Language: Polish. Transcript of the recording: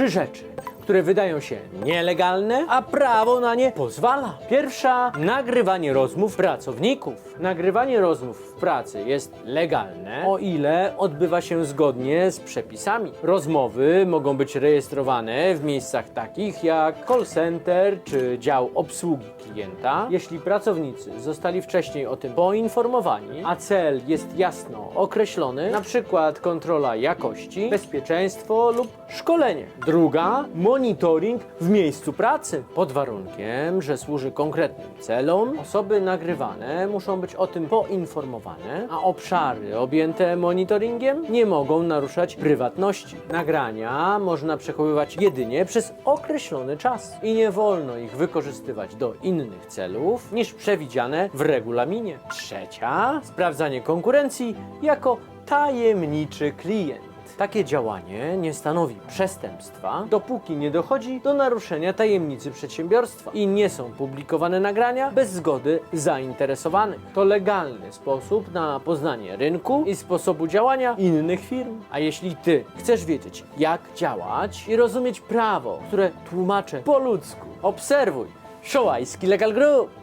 trzy rzeczy, które wydają się nielegalne, a prawo na nie pozwala. Pierwsza, nagrywanie rozmów pracowników. Nagrywanie rozmów w pracy jest legalne, o ile odbywa się zgodnie z przepisami. Rozmowy mogą być rejestrowane w miejscach takich jak call center czy dział obsługi klienta. Jeśli pracownicy zostali wcześniej o tym poinformowani, a cel jest jasno określony, na przykład kontrola jakości, bezpieczeństwo lub szkolenie. Druga, monitoring w miejscu pracy. Pod warunkiem, że służy konkretnym celom, osoby nagrywane muszą być o tym poinformowane, a obszary objęte monitoringiem nie mogą naruszać prywatności. Nagrania można przechowywać jedynie przez określony czas i nie wolno ich wykorzystywać do innych celów niż przewidziane w regulaminie. Trzecia, sprawdzanie konkurencji jako tajemniczy klient. Takie działanie nie stanowi przestępstwa, dopóki nie dochodzi do naruszenia tajemnicy przedsiębiorstwa i nie są publikowane nagrania bez zgody zainteresowanych. To legalny sposób na poznanie rynku i sposobu działania innych firm. A jeśli ty chcesz wiedzieć, jak działać i rozumieć prawo, które tłumaczę po ludzku, obserwuj Szołajski Legal Group.